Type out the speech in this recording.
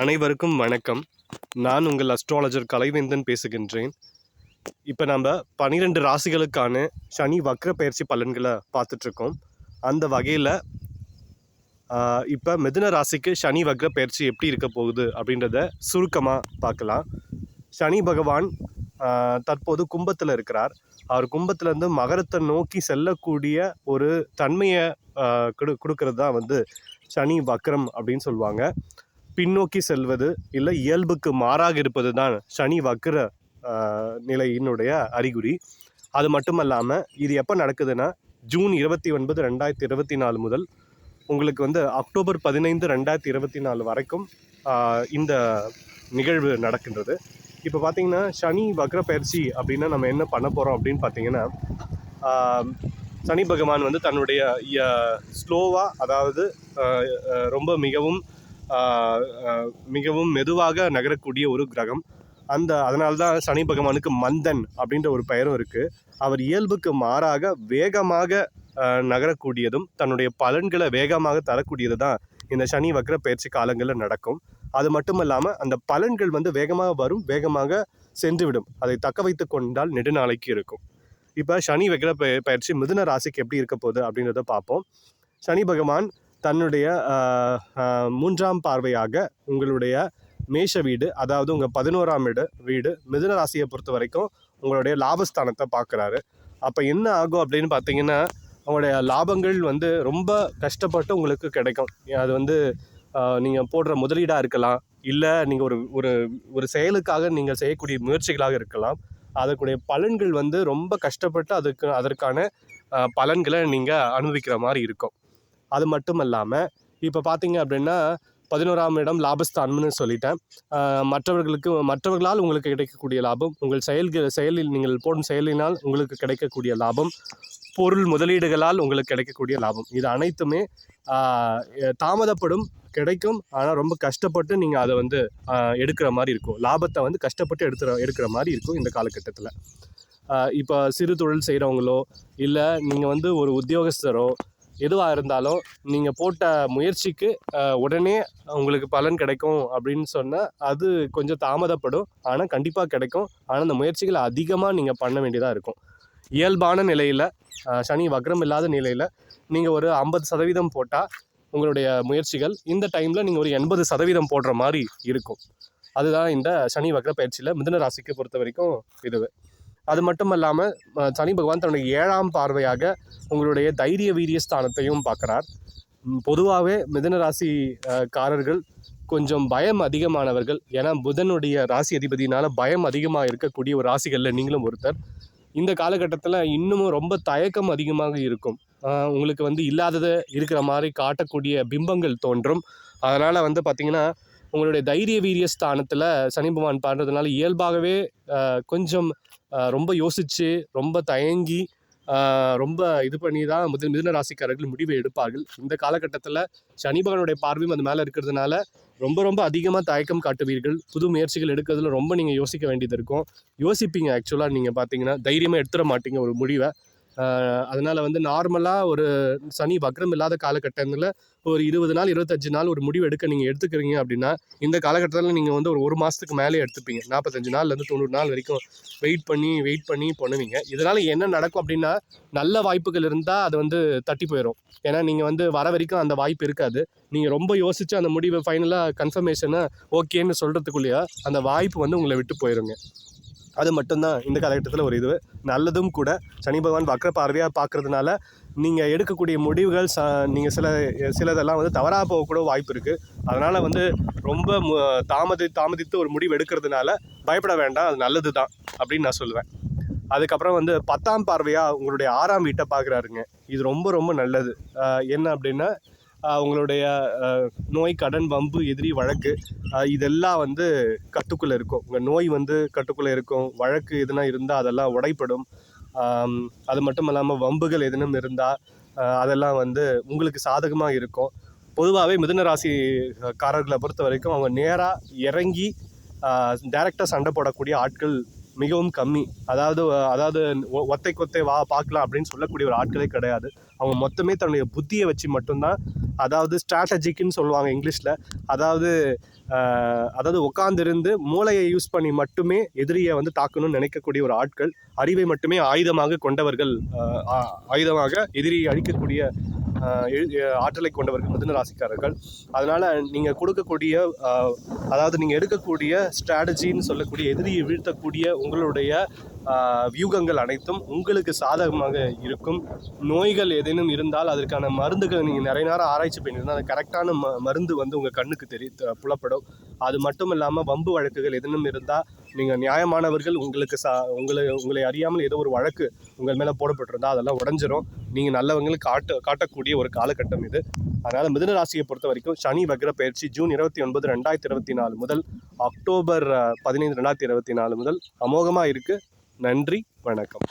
அனைவருக்கும் வணக்கம். நான் உங்கள் அஸ்ட்ராலஜர் கலைவேந்தன் பேசுகின்றேன். இப்போ நம்ம பன்னிரெண்டு ராசிகளுக்கான சனி வக்ர பயிற்சி பலன்களை பார்த்துட்ருக்கோம் அந்த வகையில் இப்போ மிதுன ராசிக்கு சனி வக்ர பயிற்சி எப்படி இருக்க போகுது அப்படின்றத சுருக்கமாக பார்க்கலாம். சனி பகவான் தற்போது கும்பத்தில் இருக்கிறார். அவர் கும்பத்துலேருந்து மகரத்தை நோக்கி செல்லக்கூடிய ஒரு தன்மையை கொடு கொடுக்கறது தான் வந்து சனி வக்ரம் அப்படின்னு சொல்லுவாங்க. பின்னோக்கி செல்வது இல்லை இயல்புக்கு மாறாக இருப்பது தான் சனி வக்ர நிலையினுடைய அறிகுறி. அது மட்டுமல்லாமல் இது எப்போ நடக்குதுன்னா ஜூன் இருபத்தி ஒன்பது ரெண்டாயிரத்தி இருபத்தி நாலு முதல் உங்களுக்கு வந்து அக்டோபர் பதினைந்து ரெண்டாயிரத்தி இருபத்தி நாலு வரைக்கும் இந்த நிகழ்வு நடக்கின்றது. இப்போ பார்த்தீங்கன்னா சனி வக்ர பயிற்சி அப்படின்னா நம்ம என்ன பண்ண போகிறோம் அப்படின்னு பார்த்தீங்கன்னா சனி பகவான் வந்து தன்னுடைய ஸ்லோவாக அதாவது ரொம்ப மிகவும் மிகவும் மெதுவாக நகரக்கூடிய ஒரு கிரகம். அந்த அதனால்தான் சனி பகவானுக்கு மந்தன் அப்படின்ற ஒரு பெயரும் இருக்குது அவர் இயல்புக்கு மாறாக வேகமாக நகரக்கூடியதும் தன்னுடைய பலன்களை வேகமாக தரக்கூடியது தான் இந்த சனி வக்ர பயிற்சி காலங்களில் நடக்கும். அது மட்டும் இல்லாமல் அந்த பலன்கள் வந்து வேகமாக வரும் வேகமாக சென்றுவிடும். அதை தக்க வைத்து கொண்டால் நெடுநாளைக்கு இருக்கும். இப்போ சனி வக்ர பயிற்சி மிதுன ராசிக்கு எப்படி இருக்க போகுது அப்படின்றத பார்ப்போம். சனி பகவான் தன்னுடைய மூன்றாம் பார்வையாக உங்களுடைய மேஷ வீடு அதாவது உங்கள் பதினோராம் வீடு வீடு மிதுன ராசியை பொறுத்த வரைக்கும் உங்களுடைய லாபஸ்தானத்தை பார்க்குறாரு. அப்போ என்ன ஆகும் அப்படின்னு பார்த்தீங்கன்னா உங்களுடைய லாபங்கள் வந்து ரொம்ப கஷ்டப்பட்டு உங்களுக்கு கிடைக்கும். அது வந்து நீங்கள் போடுற முதலீடாக இருக்கலாம். இல்லை நீங்கள் ஒரு ஒரு ஒரு செயலுக்காக நீங்கள் செய்யக்கூடிய முயற்சிகளாக இருக்கலாம். அதற்குடைய பலன்கள் வந்து ரொம்ப கஷ்டப்பட்டு அதுக்கு அதற்கான பலன்களை நீங்கள் அனுபவிக்கிற மாதிரி இருக்கும். அது மட்டும் இல்லாமல் இப்போ பார்த்தீங்க அப்படின்னா பதினோராம் இடம் லாபஸ்தானம்னு சொல்லிட்டேன். மற்றவர்களுக்கு மற்றவர்களால் உங்களுக்கு கிடைக்கக்கூடிய லாபம் உங்கள் செயல்கள் செயலில் நீங்கள் போடும் செயலினால் உங்களுக்கு கிடைக்கக்கூடிய லாபம் பொருள் முதலீடுகளால் உங்களுக்கு கிடைக்கக்கூடிய லாபம். இது அனைத்துமே தாமதப்படும் கிடைக்கும். ஆனால் ரொம்ப கஷ்டப்பட்டு நீங்கள் அதை வந்து எடுக்கிற மாதிரி இருக்கும். லாபத்தை வந்து கஷ்டப்பட்டு எடுத்துற எடுக்கிற மாதிரி இருக்கும் இந்த காலகட்டத்தில். இப்போ சிறு தொழில் செய்கிறவங்களோ இல்லை நீங்கள் வந்து ஒரு உத்தியோகஸ்தரோ எதுவாக இருந்தாலும் நீங்கள் போட்ட முயற்சிக்கு உடனே உங்களுக்கு பலன் கிடைக்கும் அப்படின்னு சொன்னால் அது கொஞ்சம் தாமதப்படும். ஆனால் கண்டிப்பாக கிடைக்கும். ஆனால் அந்த முயற்சிகளை அதிகமாக நீங்கள் பண்ண வேண்டியதாக இருக்கும். இயல்பான நிலையில் சனி வக்ரம் இல்லாத நிலையில் நீங்கள் ஒரு ஐம்பது சதவீதம் போட்டால் உங்களுடைய முயற்சிகள் இந்த டைமில் நீங்கள் ஒரு எண்பது சதவீதம் போடுற மாதிரி இருக்கும். அதுதான் இந்த சனி வக்ர பயிற்சியில் மிதுன ராசிக்கு பொறுத்த வரைக்கும் இதுவே. அது மட்டும் இல்லாமல் சனி பகவான் தன்னுடைய ஏழாம் பார்வையாக உங்களுடைய தைரிய வீரிய ஸ்தானத்தையும் பார்க்குறார். பொதுவாகவே மிதுன ராசி காரர்கள் கொஞ்சம் பயம் அதிகமானவர்கள். ஏன்னா புதனுடைய ராசி அதிபதியினால் பயம் அதிகமாக இருக்கக்கூடிய ஒரு ராசிகளில் நீங்களும் ஒருத்தர். இந்த காலகட்டத்தில் இன்னமும் ரொம்ப தயக்கம் அதிகமாக இருக்கும். உங்களுக்கு வந்து இல்லாததை இருக்கிற மாதிரி காட்டக்கூடிய பிம்பங்கள் தோன்றும். அதனால் வந்து பார்த்திங்கன்னா உங்களுடைய தைரிய வீரிய ஸ்தானத்தில் சனி பகவான் பாடுறதுனால இயல்பாகவே கொஞ்சம் ரொம்ப யோசித்து ரொம்ப தயங்கி ரொம்ப இது பண்ணி தான் முதல் மிதுன ராசிக்காரர்கள் முடிவை எடுப்பார்கள். இந்த காலகட்டத்தில் சனி பகவானுடைய பார்வையும் அது மேலே இருக்கிறதுனால ரொம்ப ரொம்ப அதிகமாக தயக்கம் காட்டுவீர்கள். புது முயற்சிகள் எடுக்கிறதுல ரொம்ப நீங்கள் யோசிக்க வேண்டியது இருக்கும். யோசிப்பீங்க ஆக்சுவலாக நீங்கள் பார்த்தீங்கன்னா தைரியமாக எடுத்துட மாட்டீங்க ஒரு முடிவை. அதனால் வந்து நார்மலாக ஒரு சனி வக்ரம் இல்லாத காலகட்டங்களில் ஒரு இருபது நாள் இருபத்தஞ்சு நாள் ஒரு முடிவு எடுக்க நீங்கள் எடுத்துக்கிறீங்க அப்படின்னா இந்த காலகட்டத்தில் நீங்கள் வந்து ஒரு ஒரு மாதத்துக்கு மேலே எடுத்துப்பீங்க. நாற்பத்தஞ்சு நாள்லேருந்து தொண்ணூறு நாள் வரைக்கும் வெயிட் பண்ணி வெயிட் பண்ணி பண்ணுவீங்க. இதனால் என்ன நடக்கும் அப்படின்னா நல்ல வாய்ப்புகள் இருந்தால் அது வந்து தட்டி போயிடும் ஏன்னா நீங்கள் வந்து வர வரைக்கும் அந்த வாய்ப்பு இருக்காது. நீங்கள் ரொம்ப யோசித்து அந்த முடிவை ஃபைனலாக கன்ஃபர்மேஷனை ஓகேன்னு சொல்கிறதுக்குள்ளேயே அந்த வாய்ப்பு வந்து உங்களை விட்டு போயிருங்க. அது மட்டும்தான் இந்த காலகட்டத்தில் ஒரு இது நல்லதும் கூட சனி பகவான் வக்கர பார்வையாக பார்க்கறதுனால நீங்கள் எடுக்கக்கூடிய முடிவுகள் ச நீங்கள் சில சிலதெல்லாம் வந்து தவறாக போகக்கூட வாய்ப்பு இருக்குது அதனால் வந்து ரொம்ப மு- தாமதி தாமதித்து ஒரு முடிவு எடுக்கிறதுனால பயப்பட வேண்டாம் அது நல்லது தான் அப்படின்னு நான் சொல்லுவேன். அதுக்கப்புறம் வந்து பத்தாம் பார்வையாக உங்களுடைய ஆறாம் வீட்டை பார்க்குறாருங்க. இது ரொம்ப ரொம்ப நல்லது. என்ன அப்படின்னா அவங்களுடைய நோய் கடன் வம்பு எதிரி வழக்கு இதெல்லாம் வந்து கட்டுக்குள்ளே இருக்கும். உங்கள் நோய் வந்து கட்டுக்குள்ளே இருக்கும். வழக்கு எதுனா இருந்தால் அதெல்லாம் உடைப்படும் அது மட்டும் இல்லாமல் வம்புகள் எதுனும் இருந்தால் அதெல்லாம் வந்து உங்களுக்கு சாதகமாக இருக்கும். பொதுவாகவே மிதுன காரர்களை பொறுத்த வரைக்கும் அவங்க நேராக இறங்கி டைரெக்டாக சண்டை போடக்கூடிய ஆட்கள் மிகவும் கம்மி. அதாவது அதாவது ஒத்தை கொத்தை வா பார்க்கலாம் அப்படின்னு சொல்லக்கூடிய ஒரு ஆட்களே கிடையாது. அவங்க மொத்தமே தன்னுடைய புத்தியை வச்சு மட்டும்தான் அதாவது ஸ்ட்ராட்டஜிக்குன்னு சொல்லுவாங்க இங்கிலீஷில். அதாவது அதாவது உட்காந்துருந்து மூளையை யூஸ் பண்ணி மட்டுமே எதிரியை வந்து தாக்கணும்னு நினைக்கக்கூடிய ஒரு ஆட்கள் அறிவை மட்டுமே ஆயுதமாக கொண்டவர்கள் ஆயுதமாக எதிரியை அழிக்கக்கூடிய ஆற்றலை கொண்டவர்கள் மிதுன ராசிக்காரர்கள். அதனால் நீங்கள் கொடுக்கக்கூடிய அதாவது நீங்கள் எடுக்கக்கூடிய ஸ்ட்ராட்டஜின்னு சொல்லக்கூடிய எதிரியை வீழ்த்தக்கூடிய உங்களுடைய வியூகங்கள் அனைத்தும் உங்களுக்கு சாதகமாக இருக்கும். நோய்கள் ஏதேனும் இருந்தால் அதற்கான மருந்துகள் நீங்கள் நிறைய நேரம் ஆராய்ச்சி பண்ணியிருந்தால் அது கரெக்டான ம மருந்து வந்து உங்கள் கண்ணுக்கு தெரிய புலப்படும். அது மட்டும் இல்லாமல் வம்பு வழக்குகள் எதனும் இருந்தால் நீங்கள் நியாயமானவர்கள் உங்களுக்கு சா உங்களை உங்களை அறியாமல் ஏதோ ஒரு வழக்கு உங்கள் மேலே போடப்பட்டிருந்தால் அதெல்லாம் உடஞ்சிரும். நீங்கள் நல்லவங்களுக்கு காட்ட காட்டக்கூடிய ஒரு காலகட்டம் இது. அதனால் மிதுன ராசியை பொறுத்த வரைக்கும் சனி வக்ர பயிற்சி ஜூன் இருபத்தி ஒன்பது ரெண்டாயிரத்தி இருபத்தி நாலு முதல் அக்டோபர் பதினைந்து ரெண்டாயிரத்தி இருபத்தி நாலு முதல் அமோகமாக இருக்குது நன்றி வணக்கம்.